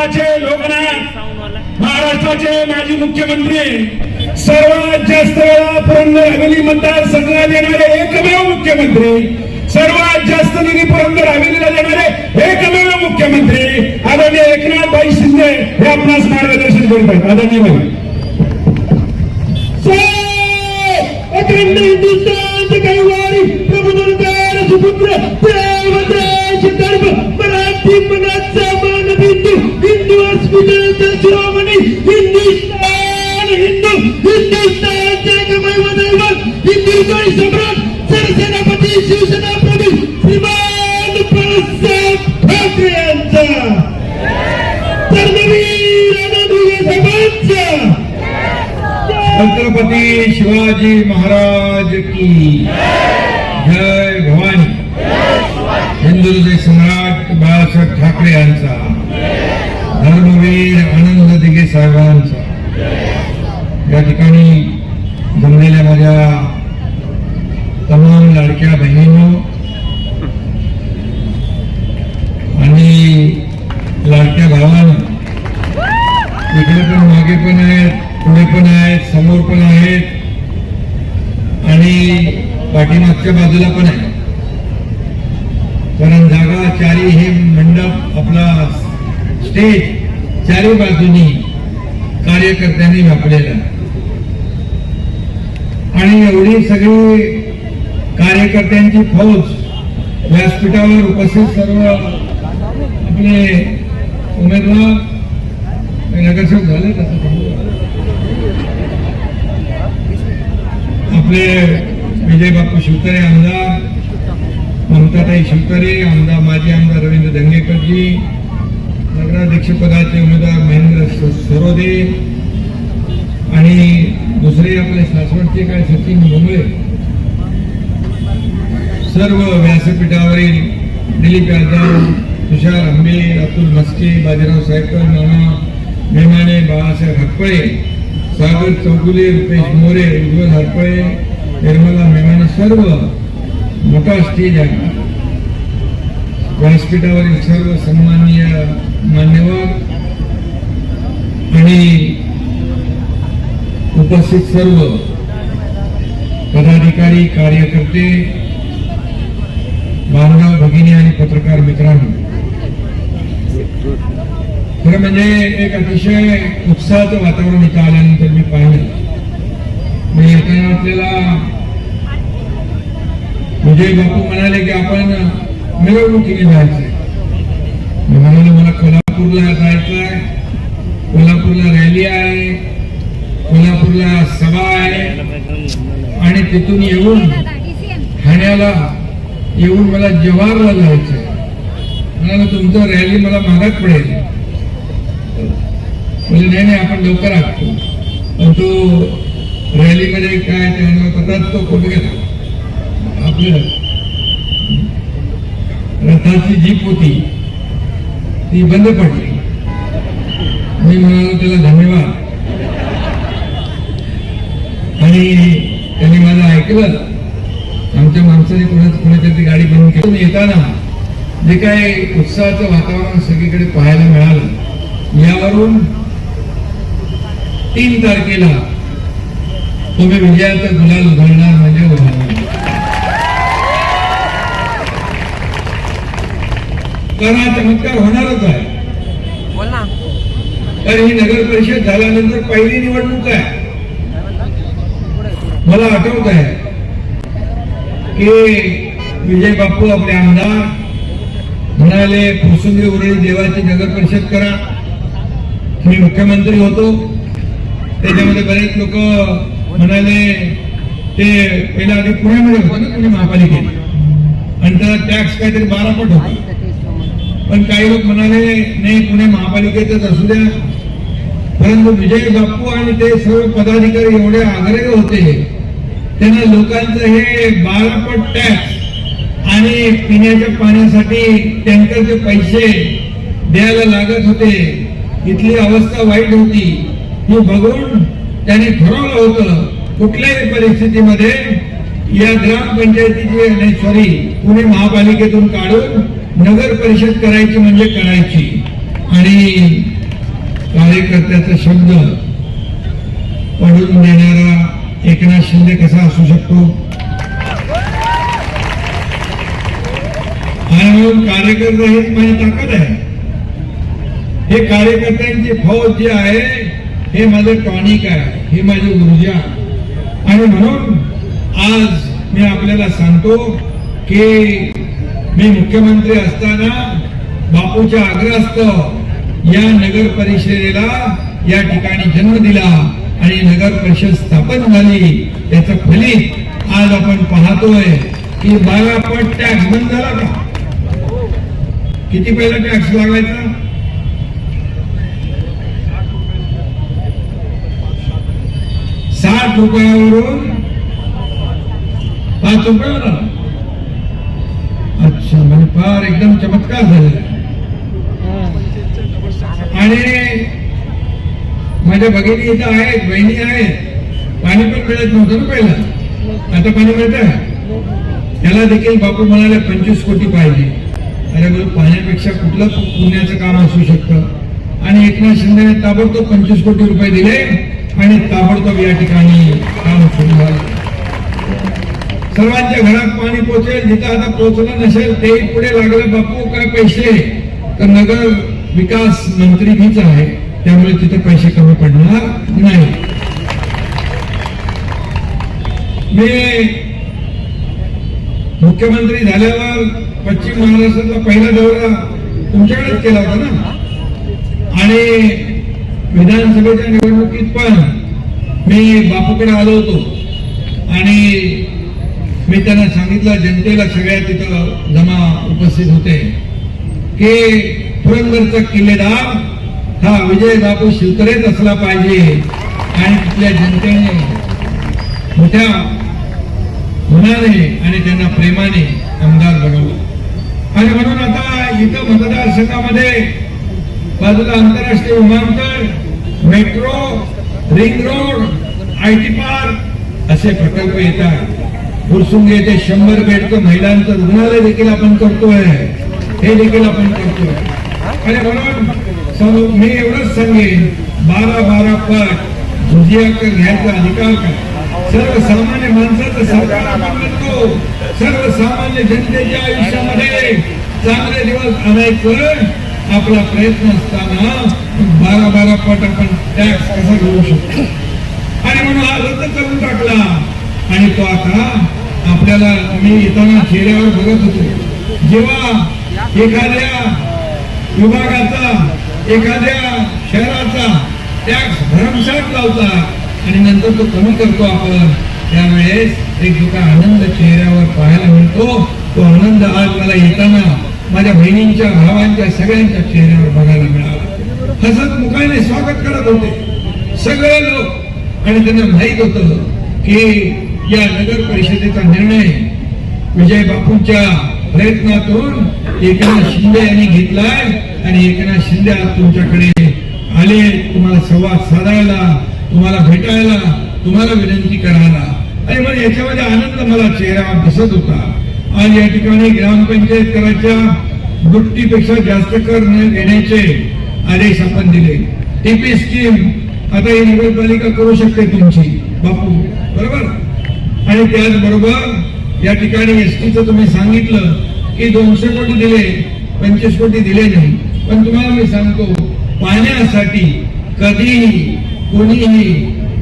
महाराष्ट्राचे लोकनायक महाराष्ट्राचे माजी मुख्यमंत्री सर्वात जास्त वेळा पुरंदर हवेली मतदारसंघाला देणारे एकमेव मुख्यमंत्री सर्वात जास्त निधी पुरंदर हवेलीला देणारे एकमेव मुख्यमंत्री आदरणीय एकनाथ भाई शिंदे हे आपणास मार्गदर्शन करत आहेत आदरणीय भाई अखंड कैवारी प्रभुदुर्गार सुपुत्र देव देश धर्म मराठी मनाचा छत्रपती शिवाजी महाराज की जय भवानी. हिंदू सम्राट बाळासाहेब ठाकरे यांचा. धर्मवीर आनंद दिघे साहेबांचा. या ठिकाणी जमलेल्या माझ्या तमाम लाडक्या बहिणींनो आणि लाडक्या भावांनो इकडे पण मागे पण आहेत पुढे पण आहेत समोर पण आहेत आणि पाठीमागच्या बाजूला पण आहे. कारण जागा चारी हे मंडप आपला स्टेज चारी बाजूनी कार्यकर्त्यांनी व्यापलेला आणि एवढी सगळी कार्यकर्त्यांची फौज व्यासपीठावर उपस्थित सर्व आपले उमेदवार नगरसेवक झाले तसं आपले विजय बापू शिवतरे आमदार ममताताई शिवतरे आमदार माजी आमदार रवींद्र धंगेकरजी नगराध्यक्षपदाचे उमेदवार महेंद्र सरोदे आणि दुसरे आपले सासवडचे काय सचिन भोंगळे सर्व व्यासपीठावरील दिलीप यादव तुषार आंबे अतुल मस्के बाजीराव सायकर नाना मेमाने बाळासाहेब हरपळे सागर चौगुले रुपेश मोरे उज्ज्वल हरपळे निर्मला मेमाने सर्व मोठा स्टेज आहे. व्यासपीठावरील सर्व सन्माननीय मान्यवर आणि उपस्थित सर्व पदाधिकारी कार्यकर्ते बांधव भगिनी आणि पत्रकार मित्रांनो. खरं म्हणजे एक अतिशय उत्साहाचं वातावरण इथं आल्यानंतर मी पाहिलं. मी येताना आपल्याला विजय बापू म्हणाले की आपण मिरवणुकीने जायचंय. मी म्हणाले मला कोल्हापूरला जायचंय कोल्हापूरला रॅली आहे. कोल्हापूरला सभा आहे. आणि तिथून येऊन ठाण्याला येऊन मला जव्हारला जायचंय. म्हणाला तुमचं रॅली मला महागात पडेल. म्हणजे नाही नाही आपण लवकर आखतो पण तो रॅलीमध्ये काय त्यानं तसाच तो कुठे गेला. आपलं रथाची जीप होती ती बंद पडली. मी म्हणालो त्याला धन्यवाद. आणि त्यांनी माझं ऐकलं. आमच्या माणसाने कोणाच कोणाच्या ती गाडी बंद केली. येताना जे काय उत्साहाचं वातावरण सगळीकडे पाहायला मिळालं यावरून तीन तारखेला तुम्ही विजयाचा गुलाल उधळणार म्हणजे तर हा चमत्कार होणारच आहे. तर ही नगर परिषद झाल्यानंतर पहिली निवडणूक आहे. मला आठवत आहे की विजय बापू आपले आमदार म्हणाले फुसुंगी उरळी देवाची नगर परिषद करा. मी मुख्यमंत्री होतो. त्याच्यामध्ये बरेच लोक म्हणाले ते पहिल्या आधी पुण्यामध्ये होतं ना पुणे महापालिकेत. आणि त्याला टॅक्स काहीतरी बारा पट होता. पण काही लोक म्हणाले नाही पुणे महापालिकेतच असू द्या. परंतु विजय बाप्पू आणि ते सर्व पदाधिकारी एवढे आग्रही होते. त्यांना लोकांचं हे बारापट टॅक्स आणि पिण्याच्या पाण्यासाठी टँकरचे पैसे द्यायला लागत होते. इथली अवस्था वाईट होती. ही बघून त्याने ठरवलं होतं कुठल्याही परिस्थितीमध्ये या ग्रामपंचायतीची नाही सॉरी पुणे महापालिकेतून काढून नगर परिषद करायची म्हणजे करायची. आणि कार्यकर्त्याचा शब्द पडून देणारा एकनाथ शिंदे कसा असू शकतो? आणि म्हणून कार्यकर्ता हेच माझी ताकद आहे. हे कार्यकर्त्यांची फौज जी आहे हे माझं टॉनिक आहे हे माझी ऊर्जा. आणि म्हणून आज मी आपल्याला सांगतो की मी मुख्यमंत्री असताना बापूच्या आग्रहास्तव या नगर परिषदेला या ठिकाणी जन्म दिला आणि नगर परिषद स्थापन झाली. त्याचं फलित आज आपण पाहतोय की बारा पट टॅक्स बंद झाला का? किती पहिला टॅक्स लागायचा साठ रुपयावरून पाच रुपयावर आला अच्छा म्हणजे फार एकदम चमत्कार झालेला आहे. आणि माझ्या भगिनी इथं आहेत बहिणी आहेत. पाणी पण मिळत नव्हतं ना पहिला आता पाणी मिळत त्याला देखील बापू म्हणाले पंचवीस कोटी पाहिजे. अरे बोल पाण्यापेक्षा कुठलं पुण्याचं काम असू शकतं? आणि एकनाथ शिंदे ताबडतोब पंचवीस कोटी रुपये दिले. आणि ताबडतोब या ठिकाणी काम सुरू झालं. सर्वांच्या घरात पाणी पोहोचेल जिथं आता पोहोचलं नसेल तेही पुढे लागलं बापू काय पैसे? तर नगर विकास मंत्री मीच आहे त्यामुळे तिथे पैसे कमी पडणार नाही. मी मुख्यमंत्री झाल्यावर पश्चिम महाराष्ट्रातला पहिला दौरा तुमच्याकडेच केला होता ना? आणि विधानसभेच्या निवडणुकीत पण मी बापूकडे आलो होतो. आणि मी त्यांना सांगितलं जनतेला सगळ्या तिथं जमा उपस्थित होते. की पुरंदरचा किल्लेदार हा विजय बापू शिवतरेच असला पाहिजे. आणि तिथल्या जनतेने मोठ्या मनाने आणि त्यांना प्रेमाने आमदार बनवलं. आणि म्हणून आता इथं मतदारसंघामध्ये बाजूला आंतरराष्ट्रीय विमानतळ metro ring road I T park असे प्रकल्प येतात. फुरसुंगी येथे शंभर बेडचं महिलांचं रुग्णालय देखील आपण करतोय. हे देखील आपण करतोय. आणि म्हणून मी एवढंच सांगेन बारा बारा पट भुजिया घ्यायचा अधिकार का सर्वसामान्य माणसाचं सरकार आपण म्हणतो सर्वसामान्य जनतेच्या आयुष्यामध्ये चांगले दिवस आणायचं. आपला प्रयत्न असताना बारा बारा पट आपण टॅक्स कसा घेऊ शकतो? आणि म्हणून हा रद्द करून टाकला. आणि तो आता आपल्याला मी येताना चेहऱ्यावर बघत होतो. जेव्हा एखाद्या विभागाचा एखाद्या शहराचा टॅक्स भरमसाठ लावता आणि नंतर तो कमी करतो आपण त्यावेळेस एक जो काय आनंद चेहऱ्यावर पाहायला मिळतो. तो आनंद आज मला येताना माझ्या बहिणींच्या भावांच्या सगळ्यांच्या चेहऱ्यावर बघायला मिळाला. हसत मुखाने स्वागत करत होते. सगळे लोक आणि त्यांना माहीत होत की या नगर परिषदेचा निर्णय विजय बापूंच्या प्रयत्नातून एकनाथ शिंदे यांनी घेतलाय आणि एकनाथ शिंदे आज तुमच्याकडे आले. तुम्हाला संवाद साधायला तुम्हाला भेटायला तुम्हाला विनंती करायला. आणि मग याच्यामध्ये आनंद मला चेहऱ्यावर दिसत होता. आज या ठिकाणी ग्रामपंचायत कराच्या दुपटीपेक्षा जास्त कर न घेण्याचे आदेश आपण दिले. टीपी स्कीम आता ही नगरपालिका करू शकते तुमची. बापू बरोबर? आणि त्याचबरोबर या ठिकाणी एस टीचं तुम्ही सांगितलं की दोनशे कोटी दिले पंचवीस कोटी दिले नाही. पण तुम्हाला मी सांगतो पाण्यासाठी कधीही कोणीही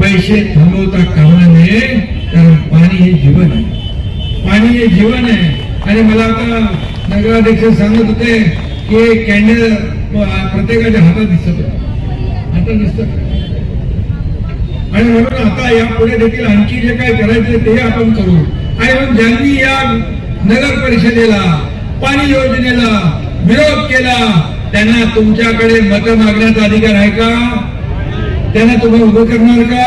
पैसे थांबवता कामा नये कारण पाणी हे जीवन आहे. पाणी हे जीवन आहे. आणि मला आता नगराध्यक्ष सांगत होते की कॅन्डल प्रत्येकाच्या हातात दिसत आता दिसत. आणि म्हणून आता यापुढे देखील आणखी जे काय करायचे ते आपण करू. आणि मग ज्यांनी या नगर परिषदेला पाणी योजनेला विरोध केला त्यांना तुमच्याकडे मत मागण्याचा अधिकार आहे का? त्यांना तुम्ही उभं करणार का?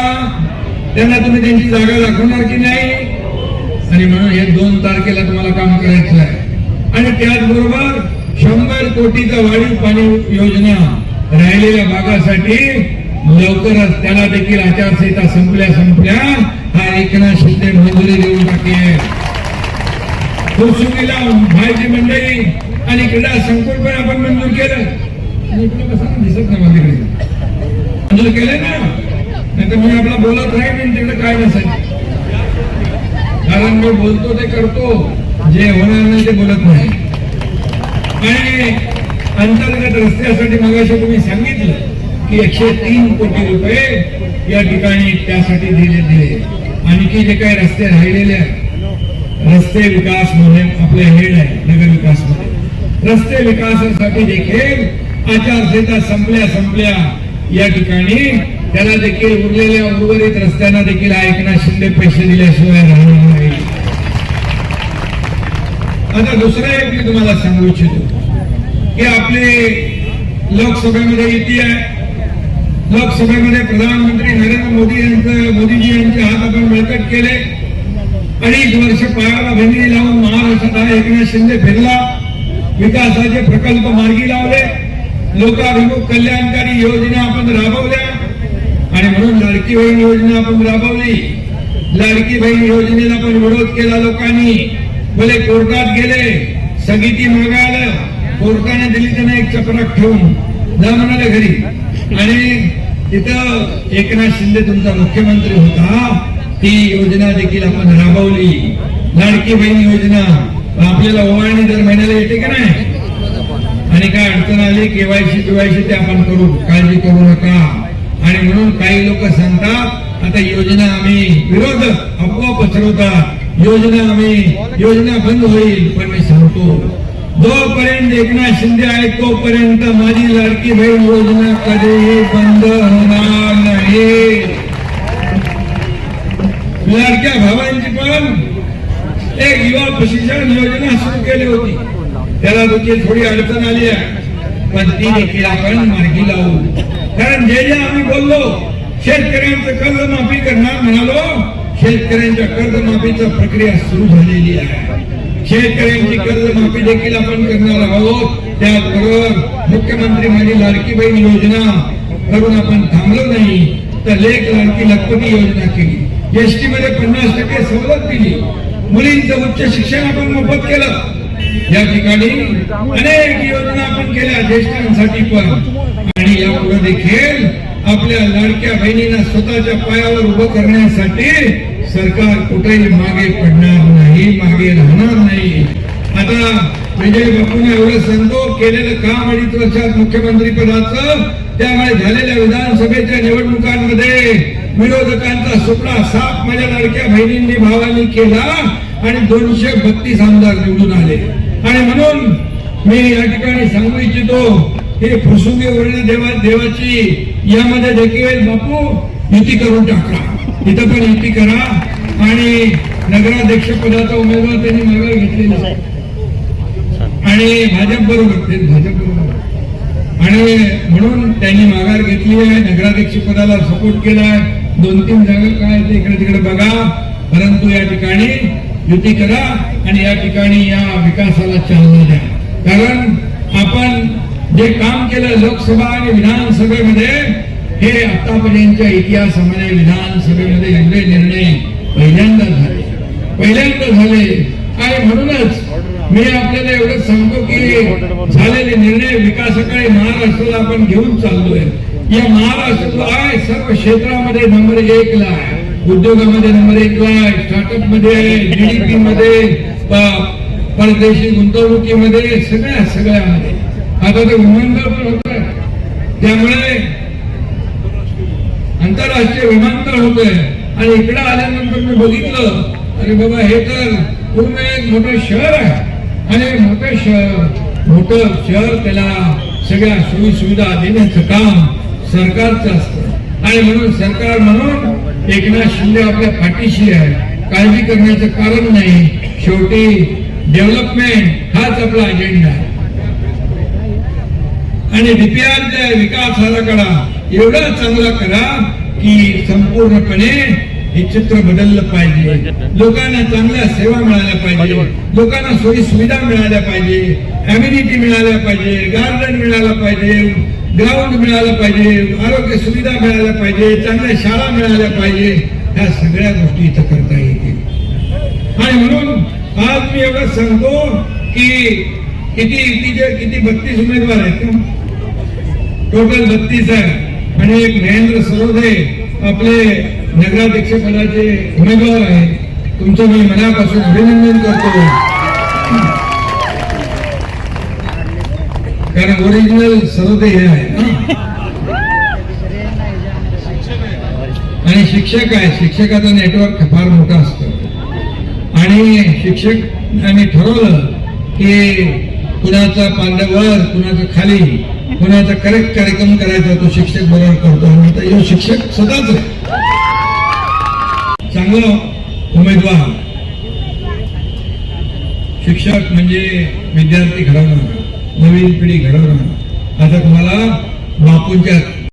त्यांना तुम्ही त्यांची जागा दाखवणार की नाही? आणि म्हणून हे दोन तारखेला तुम्हाला काम करायचं आहे. आणि त्याचबरोबर शंभर कोटीचा वाढीव पाणी योजना राहिलेल्या भागासाठी लवकरच त्याला देखील आचारसंहिता संपल्या संपल्या हा एकनाथ शिंदे मंजुरी देऊन टाकेल फुरसुंगीला माहिती मंडळी आणि क्रीडा संकुल पण आपण मंजूर केलं. आणि इकडे दिसत नाही माझ्याकडे बंद केलंय ना? नाही तर मी आपला बोलत राहील तिकडे काय नसायचं कारण मी बोलतो ते करतो जे होणार नाही ते बोलत नाही. आणि अंतर्गत रस्त्यासाठी मगाशी तुम्ही सांगितलं की एकशे तीन कोटी रुपये या ठिकाणी त्यासाठी दिले दिले आणखी जे काही रस्ते राहिलेले आहेत रस्ते विकास मोहीम आपले हेड आहे नगर विकासमध्ये रस्ते विकासासाठी देखील आचारसंहिता संपल्या संपल्या या ठिकाणी त्याला देखील उरलेल्या उर्वरित रस्त्यांना देखील एकनाथ शिंदे पैसे दिल्याशिवाय राहणार नाही. आता दुसरं एक मी तुम्हाला सांगू इच्छितो की आपली लोकसभेमध्ये युती आहे. लोकसभेमध्ये प्रधानमंत्री नरेंद्र मोदी यांचं मोदीजी यांचे हात आपण बळकट केले. अडीच वर्ष पायाला भेंडी लावून महाराष्ट्रात हा एकनाथ शिंदे फिरला. विकासाचे प्रकल्प मार्गी लावले. लोकाभिमुख कल्याणकारी योजना आपण राबवल्या. आणि म्हणून लाडकी बहीण योजना आपण राबवली. लाडकी बहीण योजनेला पण विरोध केला लोकांनी. भले कोर्टात गेले सगिती मागायला कोर्टाने दिली त्यांना एक चपराक ठेवून. जा म्हणाले घरी. आणि तिथं एकनाथ शिंदे तुमचा मुख्यमंत्री होता. ती योजना देखील आपण राबवली. लाडकी बहीण योजना. आपल्याला ओवाळणी दर महिन्याला येते का नाही? आणि काय अडचण आली केवायसी केवायसी ते आपण करू. काळजी करू नका. आणि म्हणून काही लोक सांगतात आता योजना आम्ही विरोध अफवा पसरवतात योजना आम्ही योजना बंद होईल पण मी सांगतो. जोपर्यंत एकनाथ शिंदे आहेत तोपर्यंत माझी लाडकी बहीण योजना कधीही बंद होणार नाही. लाडक्या भावांची पण एक युवा प्रशिक्षण योजना सुरू केली होती. त्याला देखील थोडी अडचण आली आहे. पण ती देखील आपण मार्गी लावू कारण जे जे आम्ही बोललो शेतकऱ्यांचं कर्ज माफी करणार म्हणालो शेतकऱ्यांच्या कर्जमाफीचा प्रक्रिया सुरू झालेली आहे. शेतकऱ्यांची कर्जमाफी देखील आपण करणार आहोत. त्याचबरोबर मुख्यमंत्री माझी लाडकी बहीण योजना करून आपण थांबलो नाही तर लेख लाडकी लखपती योजना केली? एसटी मध्ये पन्नास टक्के सवलत दिली. मुलींचं उच्च शिक्षण आपण मोफत केलं. या ठिकाणी अनेक योजना आपण केल्या ज्येष्ठांसाठी पण. आणि यापुढे देखील आपल्या लाडक्या बहिणींना स्वतःच्या पायावर उभं करण्यासाठी सरकार कुठेही मागे पडणार नाही मागे राहणार नाही. आता विजय बापूने एवढं संतोष केलेलं काम अडीच वर्षात मुख्यमंत्री पदाचं त्यामुळे झालेल्या विधानसभेच्या निवडणुकांमध्ये विरोधकांचा सुपडा साप माझ्या लाडक्या बहिणींनी भावांनी केला आणि दोनशे बत्तीस आमदार निवडून आले. आणि म्हणून मी या ठिकाणी सांगू इच्छितो हे फुसुंगी वरील देवा देवाची यामध्ये देखील बापू युती करून टाकला तिथं पण युती करा. आणि नगराध्यक्ष पदाचा उमेदवार त्यांनी मागे घेतलेला. आणि भाजप बरोबर ते भाजप बरोबर. आणि म्हणून त्यांनी माघार घेतली आहे. नगराध्यक्ष पदाला सपोर्ट केलाय. दोन तीन जागा काय ते इकडे तिकडे बघा. परंतु या ठिकाणी युती करा आणि या ठिकाणी या विकासाला चालना द्या. कारण आपण जे काम केलं लोकसभा आणि विधानसभेमध्ये हे आतापर्यंतच्या इतिहासामध्ये म्हणजे विधानसभेमध्ये एवढे निर्णय पहिल्यांदा झाले. पहिल्यांदा झाले. आणि म्हणूनच मी आपल्याला एवढं सांगतो की झालेले निर्णय विकासाकडे महाराष्ट्राला आपण घेऊन चाललोय. या महाराष्ट्राला सर्व क्षेत्रामध्ये नंबर एक ला आहे. उद्योगामध्ये नंबर एक ला आहे स्टार्टअपमध्ये जीडीपी मध्ये परदेशी गुंतवणुकीमध्ये सगळ्या सगळ्यामध्ये. आता ते विमानतळ पण होत त्यामुळे आंतरराष्ट्रीय विमानतळ होतंय आणि इकडे आल्यानंतर मी बघितलं. अरे बाबा हे तर पूर्ण एक मोठं शहर आहे. आणि मोठं शहर मोठं शहर त्याला सगळ्या सोयी सुविधा देण्याचं काम सरकारचं असतं. आणि म्हणून सरकार म्हणून एकनाथ शिंदे आपल्या पाठीशी आहे. काळजी करण्याचं कारण नाही. शेवटी डेव्हलपमेंट हाच आपला अजेंडा आहे. आणि डीपीआरच्या विकास आराखडा एवढा चांगला करा. की संपूर्णपणे हे चित्र बदललं पाहिजे. लोकांना चांगल्या सेवा मिळाल्या पाहिजे. लोकांना सोयी सुविधा मिळाल्या पाहिजे. अम्युनिटी मिळाल्या पाहिजे. गार्डन मिळालं पाहिजे. ग्राउंड मिळालं पाहिजे. आरोग्य सुविधा मिळाल्या पाहिजे. चांगल्या शाळा मिळाल्या पाहिजे. ह्या सगळ्या गोष्टी इथं करता येतील. आणि म्हणून आज मी एवढं सांगतो की किती युतीचे किती बत्तीस उमेदवार आहेत टोटल बत्तीस आहे आणि एक महेंद्र सरोदे आपले नगराध्यक्षपदाचे उमेदवार आहे. तुमचं मी मनापासून अभिनंदन करतो. कारण ओरिजिनल सरोदे हे आहे आणि शिक्षक आहे. शिक्षकाचं नेटवर्क फार मोठं असतं. आणि शिक्षक आम्ही ठरवलं की कुणाचा पांडवर कुणाचा खाली. कुणाचा करेक्ट कार्यक्रम करायचा तो शिक्षक बरोबर करतो आणि तर ह्यो शिक्षक स्वतःच आहे. चांगलं उमेदवार. शिक्षक म्हणजे विद्यार्थी घडवणार. नवीन पिढी घडवणार. आता तुम्हाला बापूंच्या